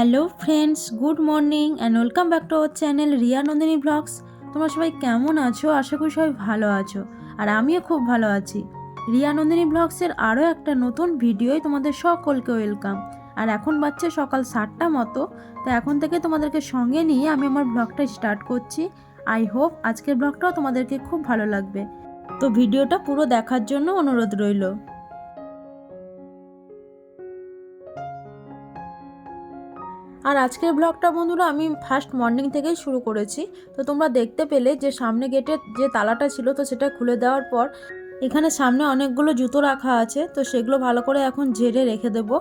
Hello friends, good morning and welcome back to our channel Riya Nandini blogs. তোমরা সবাই কেমন আছো? আশা করি সবাই ভালো আছো আর আমিও খুব ভালো আছি। রিয়া নন্দিনী ব্লগসের আরও একটা নতুন ভিডিওয় তোমাদের সকলকে ওয়েলকাম আর এখন বাচ্চা সকাল সাতটা মতো, তো এখন থেকে তোমাদেরকে সঙ্গে নিয়ে আমি আমার ব্লগটা স্টার্ট করছি। আই হোপ আজকের ব্লগটাও তোমাদেরকে খুব ভালো লাগবে। তো ভিডিওটা পুরো দেখার জন্য অনুরোধ রইল। আর আজকের ব্লগটা বন্ধুরা আমি ফার্স্ট মর্নিং থেকেই শুরু করেছি। তো তোমরা দেখতে পেলে যে সামনে গেটের যে তালাটা ছিল, তো সেটা খুলে দেওয়ার পর এখানে সামনে অনেকগুলো জুতো রাখা আছে। তো সেগুলো ভালো করে এখন ঝেড়ে রেখে দেবো।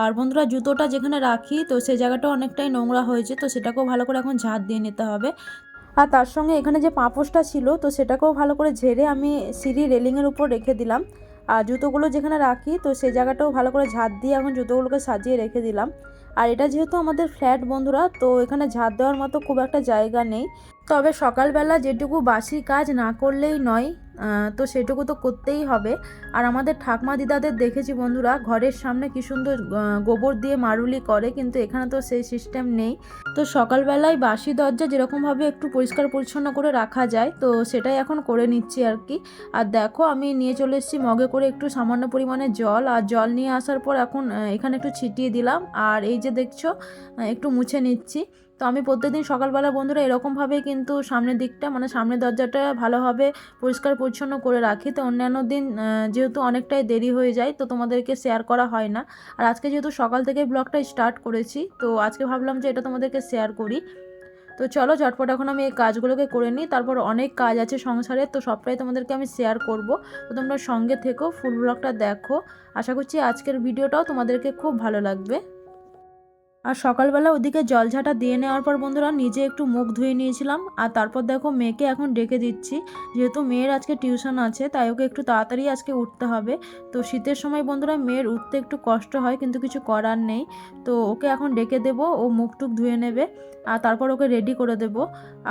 আর বন্ধুরা জুতোটা যেখানে রাখি, তো সেই জায়গাটা অনেকটাই নোংরা হয়েছে, তো সেটাকেও ভালো করে এখন ঝাঁট দিয়ে নিতে হবে। আর তার সঙ্গে এখানে যে পাঁপোশটা ছিল, তো সেটাকেও ভালো করে ঝেড়ে আমি সিঁড়ি রেলিংয়ের উপর রেখে দিলাম। আর জুতোগুলো যেখানে রাখি, তো সেই জায়গাটাও ভালো করে ঝাঁট দিয়ে এখন জুতোগুলোকে সাজিয়ে রেখে দিলাম। আর এটা যেহেতু আমাদের ফ্ল্যাট বন্ধুরা, তো এখানে ঝাঁট দেওয়ার মতো খুব একটা জায়গা নেই। তবে সকালবেলা যেটুকু বাসি কাজ না করলেই নয় তো সেটুকু তো করতেই হবে। আর আমাদের ঠাকমা দিদাদের দেখেছি বন্ধুরা, ঘরের সামনে কি সুন্দর গোবর দিয়ে মারুলি করে, কিন্তু এখানে তো সেই সিস্টেম নেই। তো সকালবেলায় বাসি দরজা যেরকমভাবে একটু পরিষ্কার পরিচ্ছন্ন করে রাখা যায়, তো সেটাই এখন করে নিচ্ছি আর কি। আর দেখো, আমি নিয়ে চলে এসেছি মগে করে একটু সামান্য পরিমাণে জল, আর জল নিয়ে আসার পর এখন এখানে একটু ছিটিয়ে দিলাম। আর এই যে দেখছ একটু মুছে নিচ্ছি। তো আমি প্রত্যেকদিন সকালবেলা বন্ধুরা এরকমভাবেই কিন্তু সামনের দিকটা মানে সামনের দরজাটা ভালোভাবে পরিষ্কার পরিচ্ছন্ন করে রাখি। তো অন্যান্য দিন যেহেতু অনেকটাই দেরি হয়ে যায়, তো তোমাদেরকে শেয়ার করা হয় না। আর আজকে যেহেতু সকাল থেকে ব্লগটা স্টার্ট করেছি, তো আজকে ভাবলাম যে এটা তোমাদেরকে শেয়ার করি। তো চলো ঝটপট এখন আমি এই কাজগুলোকে করে নিই। তারপর অনেক কাজ আছে সংসারে, তো সবটাই তোমাদেরকে আমি শেয়ার করব। তো তোমরা সঙ্গে থেকো ফুল ব্লগটা দেখো। আশা করছি আজকের ভিডিওটাও তোমাদেরকে খুব ভালো লাগবে। আর সকালবেলা ওদিকে জলঝাঁটা দিয়ে নেওয়ার পর বন্ধুরা নিজে একটু মুখ ধুয়ে নিয়েছিলাম, আর তারপর দেখো মেয়েকে এখন ডেকে দিচ্ছি। যেহেতু মেয়ের আজকে টিউশন আছে, তাই ওকে একটু তাড়াতাড়ি আজকে উঠতে হবে। তো শীতের সময় বন্ধুরা মেয়ের উঠতে একটু কষ্ট হয়, কিন্তু কিছু করার নেই। তো ওকে এখন ডেকে দেবো, ও মুখ টুক ধুয়ে নেবে, আর তারপর ওকে রেডি করে দেবো।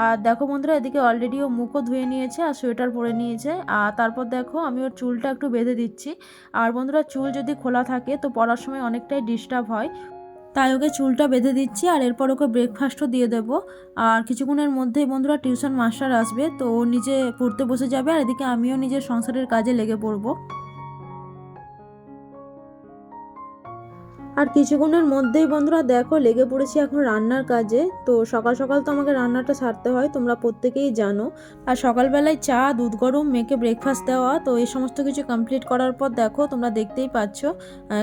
আর দেখো বন্ধুরা এদিকে অলরেডি ও মুখও ধুয়ে নিয়েছে, আর সোয়েটার পরে নিয়েছে। আর তারপর দেখো আমি ওর চুলটা একটু বেঁধে দিচ্ছি। আর বন্ধুরা চুল যদি খোলা থাকে, তো পড়ার সময় অনেকটাই ডিস্টার্ব হয়। তাই ওকে চুলটা বেঁধে দিচ্ছি আর এরপর ওকে ব্রেকফাস্টও দিয়ে দেবো। আর কিছুক্ষণের মধ্যেই বন্ধুরা টিউশন মাস্টার আসবে, তো ও নিজে পড়তে বসে যাবে আর এদিকে আমিও নিজের সংসারের কাজে লেগে পড়ব। আর কিছুক্ষণের মধ্যেই বন্ধুরা দেখো লেগে পড়েছি এখন রান্নার কাজে। তো সকাল সকাল তো আমাকে রান্নাটা সারতে হয়, তোমরা প্রত্যেকেই জানো। আর সকালবেলায় চা, দুধ গরম, মেয়েকে ব্রেকফাস্ট দেওয়া, তো এই সমস্ত কিছু কমপ্লিট করার পর দেখো তোমরা দেখতেই পাচ্ছ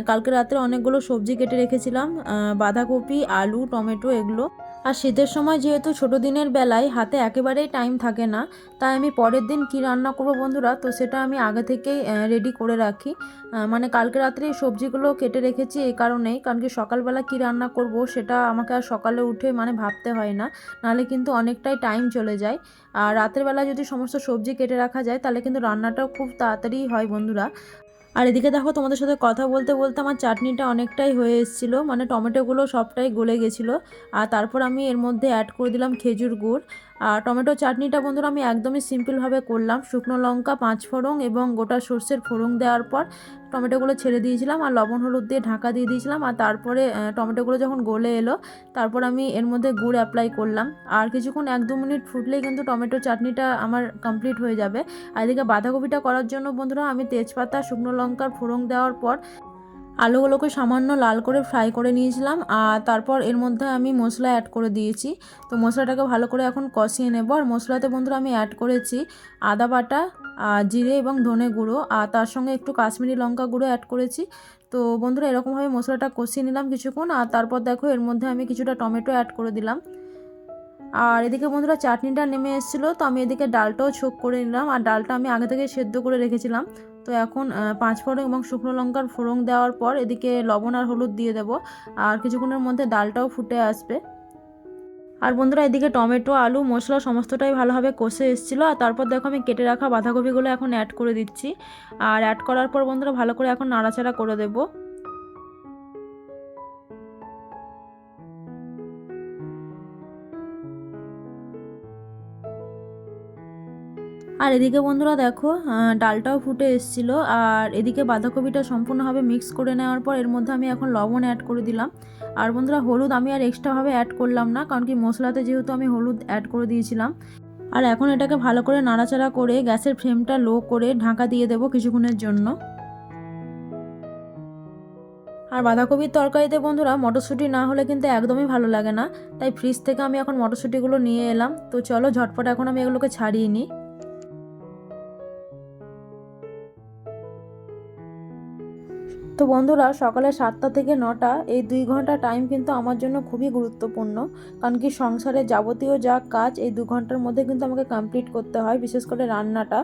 কালকে রাত্রে অনেকগুলো সবজি কেটে রেখেছিলাম বাঁধাকপি, আলু, টমেটো, এগুলো। আর শীতের সময় যেহেতু ছোটো দিনের বেলায় হাতে একেবারেই টাইম থাকে না, তাই আমি পরের দিন কি রান্না করব বন্ধুরা, তো সেটা আমি আগে থেকেই রেডি করে রাখি। মানে কালকে রাত্রে সবজিগুলো কেটে রেখেছি এই কারণেই, কারণ কি সকালবেলা কি রান্না করব সেটা আমাকে আর সকালে উঠে মানে ভাবতে হয় না, নাহলে কিন্তু অনেকটাই টাইম চলে যায়। আর রাতের বেলা যদি সমস্ত সবজি কেটে রাখা যায়, তাহলে কিন্তু রান্নাটাও খুব তাড়াতাড়ি হয় বন্ধুরা। আর এদিকে দেখো, তোমাদের সাথে কথা বলতে বলতে আমার চাটনিটা অনেকটাই হয়ে এসেছিল। মানে টমেটোগুলো সবটাই গলে গেছিল। আর তারপর আমি এর মধ্যে অ্যাড করে দিলাম খেজুর গুড়। আর টমেটো চাটনিটা বন্ধুরা আমি একদমই সিম্পলভাবে করলাম। শুকনো লঙ্কা, পাঁচ ফোড়ন এবং গোটা সর্ষের ফোড়ন দেওয়ার পর টমেটোগুলো ছেড়ে দিয়েছিলাম আর লবণ হলুদ দিয়ে ঢাকা দিয়ে দিয়েছিলাম আর তারপরে টমেটোগুলো যখন গলে এলো, তারপর আমি এর মধ্যে গুড় অ্যাপ্লাই করলাম। আর কিছুক্ষণ এক দু মিনিট ফুটলেই কিন্তু টমেটো চাটনিটা আমার কমপ্লিট হয়ে যাবে। আর এদিকে বাঁধাকপিটা করার জন্য বন্ধুরা আমি তেজপাতা, শুকনো লঙ্কার ফোড়ন দেওয়ার পর আলুগুলোকে সামান্য লাল করে ফ্রাই করে নিয়েছিলাম, আর তারপর এর মধ্যে আমি মশলা অ্যাড করে দিয়েছি। তো মশলাটাকে ভালো করে এখন কষিয়ে নেব। আর মশলাতে বন্ধুরা আমি অ্যাড করেছি আদা বাটা জিরে এবং ধনে গুঁড়ো, আর তার সঙ্গে একটু কাশ্মীরি লঙ্কা গুঁড়ো অ্যাড করেছি। তো বন্ধুরা এরকমভাবে মশলাটা কষিয়ে নিলাম কিছুক্ষণ, আর তারপর দেখো এর মধ্যে আমি কিছুটা টমেটো অ্যাড করে দিলাম। আর এদিকে বন্ধুরা চাটনিটা নেমে এসেছিল, তো আমি এদিকে ডালটাও ছোক করে নিলাম। আর ডালটা আমি আগে থেকে সেদ্ধ করে রেখেছিলাম। তো এখন পাঁচ ফোড়ন এবং শুকনো লঙ্কার ফোড়ন দেওয়ার পর এদিকে লবণ আর হলুদ দিয়ে দেবো। আর কিছুক্ষণের মধ্যে ডালটাও ফুটে আসবে। আর বন্ধুরা, এদিকে টমেটো, আলু, মশলা সমস্তটাই ভালোভাবে কষে এসেছিল। আর তারপর দেখো, আমি কেটে রাখা বাঁধাকপিগুলো এখন অ্যাড করে দিচ্ছি। আর অ্যাড করার পর বন্ধুরা, ভালো করে এখন নাড়াচাড়া করে দেবো। আর এদিকে বন্ধুরা দেখো ডালটাও ফুটে এসেছিল আর এদিকে বাঁধাকপিটা সম্পূর্ণভাবে মিক্স করে নেওয়ার পর এর মধ্যে আমি এখন লবণ অ্যাড করে দিলাম। আর বন্ধুরা হলুদ আমি আর এক্সট্রাভাবে অ্যাড করলাম না, কারণ কি মশলাতে যেহেতু আমি হলুদ অ্যাড করে দিয়েছিলাম। আর এখন এটাকে ভালো করে নাড়াচাড়া করে গ্যাসের ফ্লেমটা লো করে ঢাকা দিয়ে দেবো কিছুক্ষণের জন্য। আর বাঁধাকপির তরকারিতে বন্ধুরা মটরশুঁটি না হলে কিন্তু একদমই ভালো লাগে না, তাই ফ্রিজ থেকে আমি এখন মটরশুঁটিগুলো নিয়ে এলাম। তো চলো ঝটপট এখন আমি এগুলোকে ছাড়িয়ে নিই। তো বন্ধুরা, সকালে সাতটা থেকে নটা, এই দুই ঘণ্টা টাইম কিন্তু আমার জন্য খুবই গুরুত্বপূর্ণ। কারণ কি সংসারে যাবতীয় যা কাজ, এই দু ঘণ্টার মধ্যে কিন্তু আমাকে কমপ্লিট করতে হয়, বিশেষ করে রান্নাটা।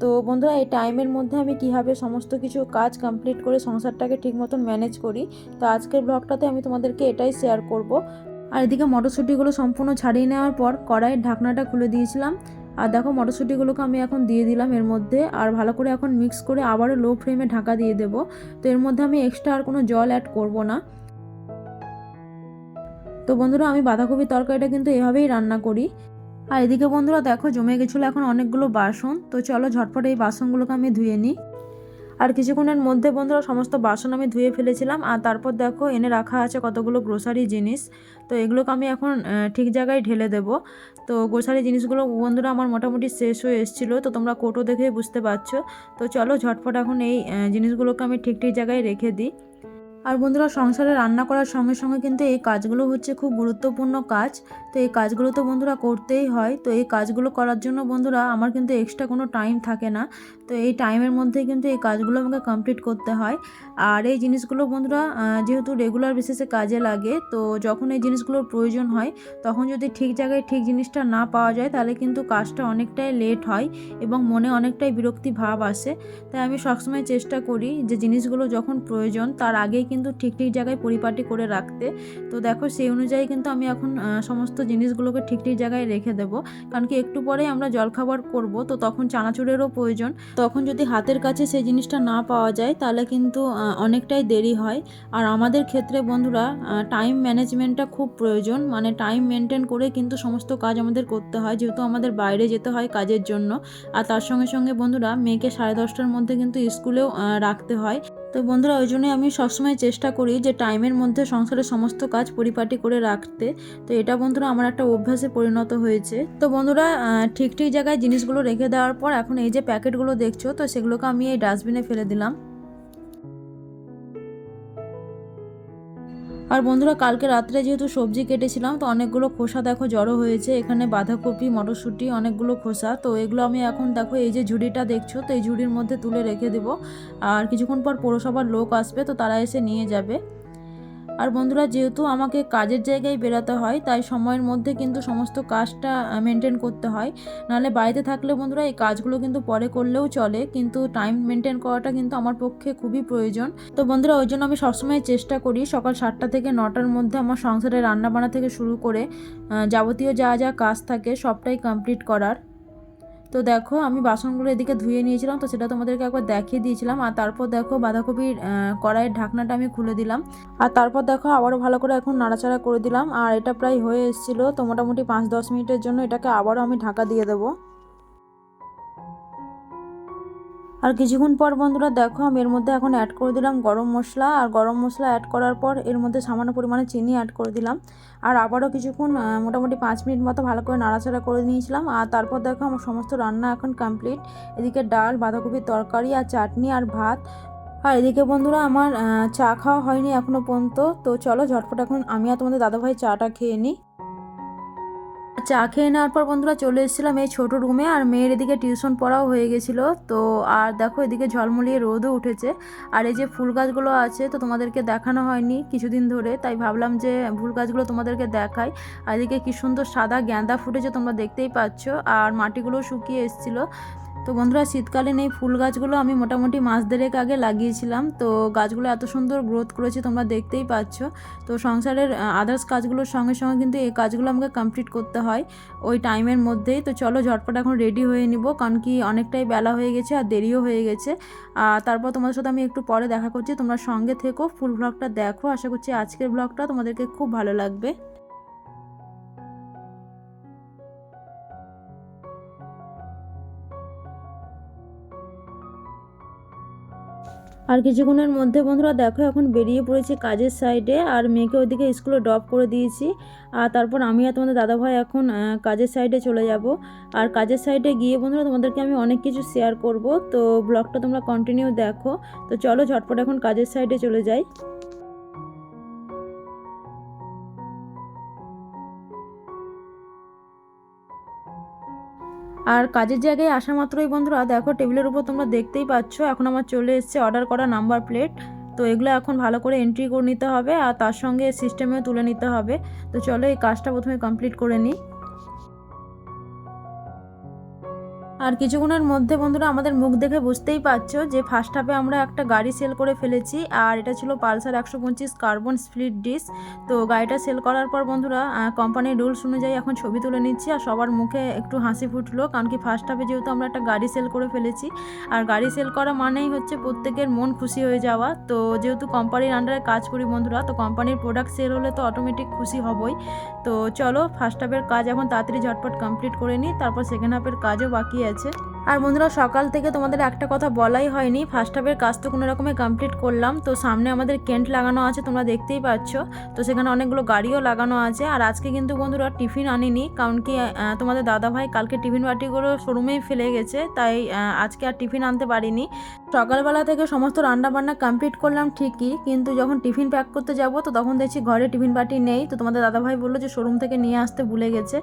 তো বন্ধুরা, এই টাইমের মধ্যে আমি কীভাবে সমস্ত কিছু কাজ কমপ্লিট করে সংসারটাকে ঠিক মতন ম্যানেজ করি, তো আজকের ব্লগটাতে আমি তোমাদেরকে এটাই শেয়ার করব। আর এদিকে মটরশুঁটিগুলো সম্পূর্ণ ছাড়িয়ে নেওয়ার পর কড়াইয়ের ঢাকনাটা খুলে দিয়েছিলাম। আর দেখো মটরশুঁটিগুলোকে আমি এখন দিয়ে দিলাম এর মধ্যে, আর ভালো করে এখন মিক্স করে আবারও লো ফ্লেমে ঢাকা দিয়ে দেবো। তো এর মধ্যে আমি এক্সট্রা আর কোনো জল অ্যাড করব না। তো বন্ধুরা, আমি বাঁধাকপির তরকারিটা কিন্তু এভাবেই রান্না করি। আর এদিকে বন্ধুরা, দেখো জমে গেছিল এখন অনেকগুলো বাসন। তো চলো ঝটপট এই বাসনগুলোকে আমি ধুয়ে নিই। আর কিছুক্ষণের মধ্যে বন্ধুরা সমস্ত বাসন আমি ধুয়ে ফেলেছিলাম, আর তারপর দেখো এনে রাখা আছে কতগুলো গ্রোসারি জিনিস। তো এগুলোকে আমি এখন ঠিক জায়গায় ঢেলে দেব। তো গ্রোসারি জিনিসগুলো বন্ধুরা আমার মোটামুটি শেষ হয়ে এসেছিল, তো তোমরা কোটো দেখেই বুঝতে পারছ। তো চলো ঝটফট এখন এই জিনিসগুলোকে আমি ঠিক ঠিক জায়গায় রেখে দিই। আর বন্ধুরা, সংসারে রান্না করার সঙ্গে সঙ্গে কিন্তু এই কাজগুলো হচ্ছে খুব গুরুত্বপূর্ণ কাজ। তো এই কাজগুলো তো বন্ধুরা করতেই হয়। তো এই কাজগুলো করার জন্য বন্ধুরা আমার কিন্তু এক্সট্রা কোনো টাইম থাকে না। তো এই টাইমের মধ্যে কিন্তু এই কাজগুলো আমাকে কমপ্লিট করতে হয়। আর এই জিনিসগুলো বন্ধুরা যেহেতু রেগুলার বেসিসে কাজে লাগে, তো যখন এই জিনিসগুলোর প্রয়োজন হয়, তখন যদি ঠিক জায়গায় ঠিক জিনিসটা না পাওয়া যায়, তাহলে কিন্তু কাজটা অনেকটাই লেট হয় এবং মনে অনেকটাই বিরক্তি ভাব আসে। তাই আমি সবসময় চেষ্টা করি যে জিনিসগুলো যখন প্রয়োজন, তার আগেই কিন্তু ঠিক ঠিক জায়গায় পরিপাটি করে রাখতে। তো দেখো সেই অনুযায়ী কিন্তু আমি এখন সমস্ত জিনিসগুলোকে ঠিক ঠিক জায়গায় রেখে দেবো। কারণ কি একটু পরেই আমরা জলখাবার করব, তো তখন চানাচুরেরও প্রয়োজন। তখন যদি হাতের কাছে সেই জিনিসটা না পাওয়া যায়, তাহলে কিন্তু অনেকটাই দেরি হয়। আর আমাদের ক্ষেত্রে বন্ধুরা টাইম ম্যানেজমেন্টটা খুব প্রয়োজন। মানে টাইম মেনটেন করে কিন্তু সমস্ত কাজ আমাদের করতে হয়। যেহেতু আমাদের বাইরে যেতে হয় কাজের জন্য। আর তার সঙ্গে সঙ্গে বন্ধুরা, মেয়েকে সাড়ে দশটার মধ্যে কিন্তু স্কুলেও রাখতে হয়। তো বন্ধুরা, ওই জন্যই আমি সবসময় চেষ্টা করি যে টাইমের মধ্যে সংসারের সমস্ত কাজ পরিপাটি করে রাখতে। তো এটা বন্ধুরা আমার একটা অভ্যাসে পরিণত হয়েছে। তো বন্ধুরা ঠিক ঠিক জায়গায় জিনিসগুলো রেখে দেওয়ার পর এখন এই যে প্যাকেটগুলো দেখছ, তো সেগুলোকে আমি এই ডাস্টবিনে ফেলে দিলাম। আর বন্ধুরা, কালকে রাত্রে যেহেতু সবজি কেটেছিলাম, তো অনেকগুলো খোসা দেখো জড়ো হয়েছে। এখানে বাঁধাকপি, মটরশুঁটি, অনেকগুলো খোসা। তো এগুলো আমি এখন দেখো, এই যে ঝুড়িটা দেখছ, তো এই ঝুড়ির মধ্যে তুলে রেখে দেবো। আর কিছুক্ষণ পর পৌরসভার লোক আসবে, তো তারা এসে নিয়ে যাবে। আর বন্ধুরা, যেহেতু আমাকে কাজের জায়গায় বেরাতে হয়, তাই সময়ের মধ্যে কিন্তু সমস্ত কাজটা মেনটেন করতে হয়। নাহলে বাড়িতে থাকলে বন্ধুরা, এই কাজগুলো কিন্তু পরে করলেও চলে, কিন্তু টাইম মেনটেন করাটা কিন্তু আমার পক্ষে খুবই প্রয়োজন। তো বন্ধুরা, ওই জন্য আমি সবসময় চেষ্টা করি, সকাল সাতটা থেকে নটার মধ্যে আমার সংসারে রান্নাবান্না থেকে শুরু করে যাবতীয় যা যা কাজ থাকে, সবটাই কমপ্লিট করার। তো দেখো, আমি বাসনগুলো এদিকে ধুয়ে নিয়েছিলাম, তো সেটা তোমাদেরকে একবার দেখিয়ে দিয়েছিলাম। আর তারপর দেখো, বাঁধাকপির কড়াইয়ের ঢাকনাটা আমি খুলে দিলাম। আর তারপর দেখো, আবারও ভালো করে এখন নাড়াচাড়া করে দিলাম। আর এটা প্রায় হয়ে এসেছিল, তো মোটামুটি পাঁচ দশ মিনিটের জন্য এটাকে আবারও আমি ঢাকা দিয়ে দেবো। আর কিছুক্ষণ পর বন্ধুরা দেখো আমি এর মধ্যে এখন অ্যাড করে দিলাম গরম মশলা, আর গরম মশলা অ্যাড করার পর এর মধ্যে সামান্য পরিমাণে চিনি অ্যাড করে দিলাম। আর আবারও কিছুক্ষণ মোটামুটি পাঁচ মিনিট মতো ভালো করে নাড়াচাড়া করে নিয়েছিলাম। আর তারপর দেখো আমার সমস্ত রান্না এখন কমপ্লিট এদিকে ডাল, বাঁধাকপির তরকারি, আর চাটনি, আর ভাত। আর এদিকে বন্ধুরা আমার চা খাওয়া হয়নি এখনও পর্যন্ত। তো চলো ঝটপট এখন আমি আর তোমাদের দাদাভাই চাটা খেয়ে নিই। চা খেয়ে নেওয়ার পর বন্ধুরা চলে এসেছিলাম এই ছোটো রুমে আর মেয়ের এদিকে টিউশন পড়াও হয়ে গেছিল। তো, আর দেখো এদিকে ঝলমলিয়ে রোদও উঠেছে। আর এই যে ফুল গাছগুলো আছে, তো তোমাদেরকে দেখানো হয়নি কিছুদিন ধরে, তাই ভাবলাম যে ফুল গাছগুলো তোমাদেরকে দেখাই। আর এদিকে কী সুন্দর সাদা গ্যাঁদা ফুটেছে তোমরা দেখতেই পাচ্ছ, আর মাটিগুলো শুকিয়ে এসেছিল। তো বন্ধুরা, শীতকালীন এই ফুল গাছগুলো আমি মোটামুটি মাস দেড়েক আগে লাগিয়েছিলাম। তো গাছগুলো এত সুন্দর গ্রোথ করেছে, তোমরা দেখতেই পাচ্ছ। তো সংসারের আদার্স কাজগুলোর সঙ্গে সঙ্গে কিন্তু এই কাজগুলো আমাকে কমপ্লিট করতে হয় ওই টাইমের মধ্যেই। তো চলো, ঝটপট এখন রেডি হয়ে নিব, কারণ কি অনেকটাই বেলা হয়ে গেছে আর দেরিও হয়ে গেছে। আর তারপর তোমাদের সাথে আমি একটু পরে দেখা করছি। তোমরা সঙ্গে থেকো, ফুল ব্লগটা দেখো। আশা করছি আজকের ব্লগটা তোমাদেরকে খুব ভালো লাগবে। আর কিছুক্ষণের মধ্যে বন্ধুরা দেখো এখন বেরিয়ে পড়েছি কাজের সাইডে আর মেয়েকে ওইদিকে স্কুলে ড্রপ করে দিয়েছি। আর তারপর আমি আর তোমাদের দাদাভাই এখন কাজের সাইডে চলে যাব। আর কাজের সাইডে গিয়ে বন্ধুরা তোমাদেরকে আমি অনেক কিছু শেয়ার করব। তো ব্লগটা তোমরা কন্টিনিউ দেখো। তো চলো ঝটপট এখন কাজের সাইডে চলে যাই। আর কাজের জায়গায় আসা মাত্রই বন্ধুরা, দেখো টেবিলের উপর তোমরা দেখতেই পাচ্ছ, এখন আমার চলে এসছে অর্ডার করা নাম্বার প্লেট তো এগুলো এখন ভালো করে এন্ট্রি করে নিতে হবে আর তার সঙ্গে সিস্টেমেও তুলে নিতে হবে। তো চলো এই কাজটা প্রথমে কমপ্লিট করে নিই। আর কিছুক্ষণের মধ্যে বন্ধুরা আমাদের মুখ দেখে বুঝতেই পারছ যে ফার্স্ট হাফে আমরা একটা গাড়ি সেল করে ফেলেছি, আর এটা ছিল পালসার একশো পঁচিশ কার্বন স্প্লিট ডিস তো গাড়িটা সেল করার পর বন্ধুরা কোম্পানির রুলস অনুযায়ী এখন ছবি তুলে নিচ্ছি আর সবার মুখে একটু হাসি ফুটলো, কারণ কি ফার্স্ট হাফে যেহেতু আমরা একটা গাড়ি সেল করে ফেলেছি, আর গাড়ি সেল করা মানেই হচ্ছে প্রত্যেকের মন খুশি হয়ে যাওয়া। তো যেহেতু কোম্পানির আন্ডারে কাজ করি বন্ধুরা, তো কোম্পানির প্রোডাক্ট সেল হলে তো অটোমেটিক খুশি হবই। তো চলো ফার্স্ট হাফের কাজ এখন তাড়াতাড়ি ঝটপট কমপ্লিট করে নিই, তারপর সেকেন্ড হাফের কাজও বাকি আছে। আর বন্ধুরা, সকাল থেকে তোমাদের একটা কথা বলাই হয়নি। ফার্স্ট হাফের কাজ তো কোনো রকমে কমপ্লিট করলাম। তো সামনে আমাদের কেন্ট লাগানো আছে, তোমরা দেখতেই পাচ্ছ। তো সেখানে অনেকগুলো গাড়িও লাগানো আছে। আর আজকে কিন্তু বন্ধুরা টিফিন আনিনি, কারণ কি তোমাদের দাদা ভাই কালকে টিফিন বাটিগুলো শোরুমেই ফেলে গেছে, তাই আজকে আর টিফিন আনতে পারিনি। সকালবেলা থেকে সমস্ত রান্না বান্না কমপ্লিট করলাম ঠিকই, কিন্তু যখন টিফিন প্যাক করতে যাব, তো তখন দেখছি ঘরে টিফিন বাটি নেই। তো তোমাদের দাদাভাই বলল যে শোরুম থেকে নিয়ে আসতে ভুলে গেছে।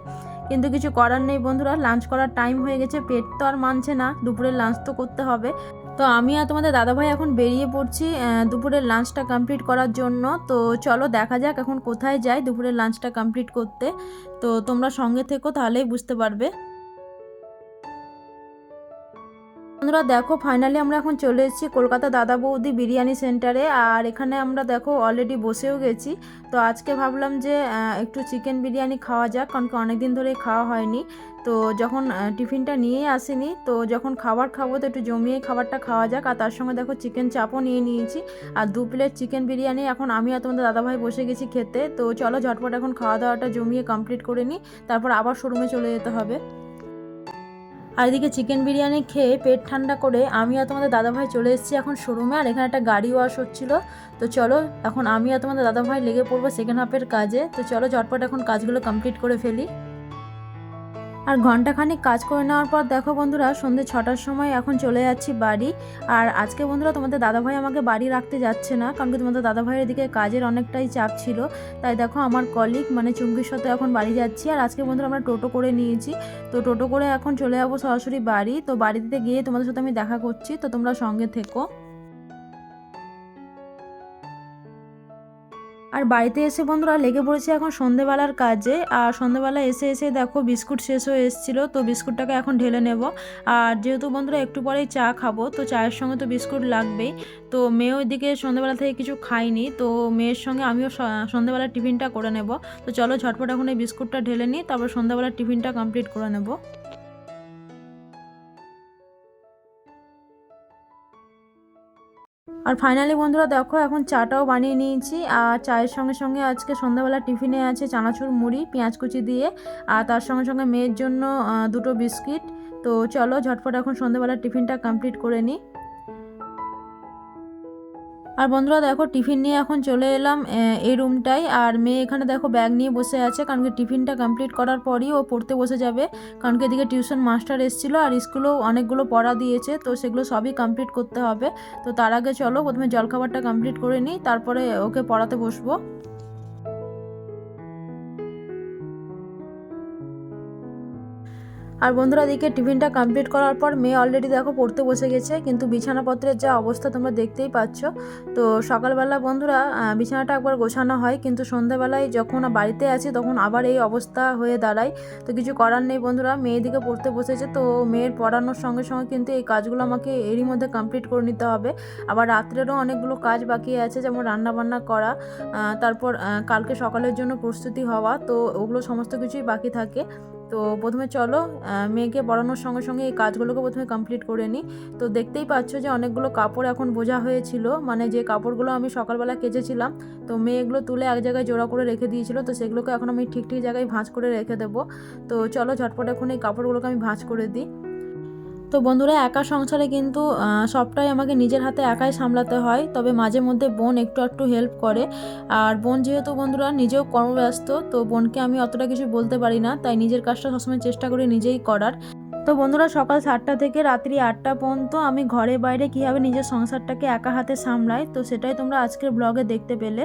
কিন্তু কিছু করার নেই বন্ধুরা লাঞ্চ করার টাইম হয়ে গেছে, পেট তো আর মানছে না দুপুরের লাঞ্চ তো করতে হবে। তো আমি আর তোমাদের দাদাভাই এখন বেরিয়ে পড়ছি দুপুরের লাঞ্চটা কমপ্লিট করার জন্য। তো চলো দেখা যাক এখন কোথায় যাই দুপুরের লাঞ্চটা কমপ্লিট করতে। তো তোমরা সঙ্গে থেকো, তাহলেই বুঝতে পারবে। বন্ধুরা দেখো ফাইনালি আমরা এখন চলে এসেছি কলকাতা দাদা বৌদি বিরিয়ানি সেন্টারে আর এখানে আমরা দেখো অলরেডি বসেও গেছি। তো আজকে ভাবলাম যে একটু চিকেন বিরিয়ানি খাওয়া যাক, কারণ কি অনেকদিন ধরে খাওয়া হয়নি। তো যখন টিফিনটা নিয়েই আসিনি, তো যখন খাবার খাব, তো একটু জমিয়ে খাবারটা খাওয়া যাক। আর তার সঙ্গে দেখো চিকেন চাপও নিয়ে নিয়েছি। আর দু প্লেট চিকেন বিরিয়ানি এখন আমি আর তোমাদের দাদাভাই বসে গেছি খেতে। তো চলো ঝটপট এখন খাওয়া দাওয়াটা জমিয়ে কমপ্লিট করে নিই। তারপর আবার শোরুমে চলে যেতে হবে। আর এদিকে চিকেন বিরিয়ানি খেয়ে পেট ঠান্ডা করে আমি আর তোমাদের দাদাভাই চলে এসেছি এখন শোরুমে আর এখানে একটা গাড়ি ওয়াশ হচ্ছিল। তো চলো, এখন আমি আর তোমাদের দাদাভাই লেগে পড়ব সেকেন্ড হাফের কাজে। তো চলো, ঝটপট এখন কাজগুলো কমপ্লিট করে ফেলি। আর ঘন্টাখানিক কাজ করে নেওয়ার পর দেখো বন্ধুরা সন্ধ্যে ছটার সময় এখন চলে যাচ্ছি বাড়ি। আর আজকে বন্ধুরা তোমাদের দাদাভাই আমাকে বাড়ি রাখতে যাচ্ছে না, কারণ কি তোমাদের দাদাভাইয়ের দিকে কাজের অনেকটাই চাপ ছিল। তাই দেখো আমার কলিগ মানে চুমকির সাথে এখন বাড়ি যাচ্ছি। আর আজকে বন্ধুরা আমরা টোটো করে নিয়েছি। তো টোটো করে এখন চলে যাব সরাসরি বাড়ি। তো বাড়িতে গিয়ে তোমাদের সাথে আমি দেখা করছি। তো তোমরা সঙ্গে থেকো। আর বাড়িতে এসে বন্ধুরা লেগে পড়েছে এখন সন্ধেবেলার কাজে। আর সন্ধেবেলা এসে এসে দেখো বিস্কুট শেষ হয়ে এসেছিল, তো বিস্কুটটাকে এখন ঢেলে নেব। আর যেহেতু বন্ধুরা একটু পরেই চা খাব, তো চায়ের সঙ্গে তো বিস্কুট লাগবেই। তো মেয়েও এদিকে সন্ধেবেলা থেকে কিছু খাইনি তো মেয়ের সঙ্গে আমিও স- সন্ধেবেলার টিফিনটা করে নেব। তো চলো ঝটপট এখন এই বিস্কুটটা ঢেলে নিই, তারপর সন্ধেবেলার টিফিনটা কমপ্লিট করে নেব। আর ফাইনালি বন্ধুরা দেখো, এখন চাটাও বানিয়ে নিয়েছি। আর চায়ের সঙ্গে সঙ্গে আজকে সন্ধ্যাবেলা টিফিনে আছে চানাচুর মুড়ি, পেঁয়াজ কুচি দিয়ে। আর তার সঙ্গে সঙ্গে মেয়ের জন্য দুটো বিস্কিট। তো চলো ঝটপট এখন সন্ধ্যাবেলা টিফিনটা কমপ্লিট করে নিই। আর বন্ধুরা দেখো, টিফিন নিয়ে এখন চলে এলাম এই রুমটাই আর মেয়ে এখানে দেখো, ব্যাগ নিয়ে বসে আছে, কারণ কি টিফিনটা কমপ্লিট করার পরই ও পড়তে বসে যাবে। কারণ কি এদিকে টিউশন মাস্টার এসেছিল আর স্কুলেও অনেকগুলো পড়া দিয়েছে, তো সেগুলো সবই কমপ্লিট করতে হবে। তো তার আগে চলো, প্রথমে জলখাবারটা কমপ্লিট করে নিই, তারপরে ওকে পড়াতে বসবো। আর বন্ধুরা দিকে টিফিনটা কমপ্লিট করার পর মেয়ে অলরেডি দেখো পড়তে বসে গেছে, কিন্তু বিছানাপত্রের যা অবস্থা তোমরা দেখতেই পাচ্ছ। তো সকালবেলা বন্ধুরা বিছানাটা একবার গোছানো হয়, কিন্তু সন্ধ্যাবেলায় যখন বাড়িতে আছি তখন আবার এই অবস্থা হয়ে দাঁড়ায়। তো কিছু করার নেই বন্ধুরা মেয়ের দিকে পড়তে বসেছে, তো মেয়ের পড়ানোর সঙ্গে সঙ্গে কিন্তু এই কাজগুলো আমাকে এরই মধ্যে কমপ্লিট করে নিতে হবে। আবার রাত্রেরও অনেকগুলো কাজ বাকি আছে, যেমন রান্না বান্না করা তারপর কালকে সকালের জন্য প্রস্তুতি হওয়া, তো ওগুলো সমস্ত কিছুই বাকি থাকে। তো প্রথমে চলো মেয়েকে পড়ানোর সঙ্গে সঙ্গে এই কাজগুলোকে প্রথমে কমপ্লিট করে নিই। তো দেখতেই পাচ্ছ যে অনেকগুলো কাপড় এখন বোঝা হয়েছিল। মানে যে কাপড়গুলো আমি সকালবেলা কেচেছিলাম, তো মেয়েগুলো তুলে এক জায়গায় জোড়া করে রেখে দিয়েছিল। তো সেগুলোকে এখন আমি ঠিক ঠিক জায়গায় ভাঁজ করে রেখে দেবো। তো চলো ঝটপট এখন এই কাপড়গুলোকে আমি ভাঁজ করে দিই। তো বন্ধুরা, একা সংসারে কিন্তু সবটাই আমাকে নিজের হাতে একাই সামলাতে হয়। তবে মাঝে মধ্যে বোন একটু একটু হেল্প করে। আর বোন যেহেতু বন্ধুরা নিজেও কর্মব্যস্ত, তো বোনকে আমি অতটা কিছু বলতে পারি না। তাই নিজের কাজটা সবসময় চেষ্টা করি নিজেই করার। তো বন্ধুরা সকাল সাতটা থেকে রাত্রি আটটা পর্যন্ত আমি ঘরে বাইরে কীভাবে নিজের সংসারটাকে একা হাতে সামলাই, তো সেটাই তোমরা আজকের ব্লগে দেখতে পেলে।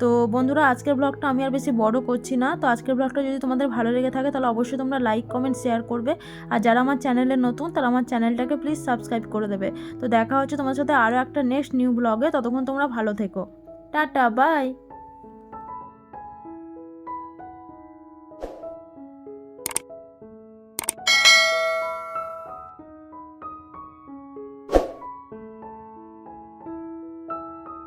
তো বন্ধুরা আজকের ব্লগটা আমি আর বেশি বড় করছি না, তো আজকের ব্লগটা যদি তোমাদের ভালো লেগে থাকে তাহলে অবশ্যই তোমরা লাইক, কমেন্ট, শেয়ার করবে। আর যারা আমার চ্যানেলে নতুন তারা আমার চ্যানেলটাকে প্লিজ সাবস্ক্রাইব করে দেবে। তো দেখা হচ্ছে তোমার সাথে আরও একটা নেক্সট নিউ ব্লগে, ততক্ষণ তোমরা ভালো থেকো। Tata, bye!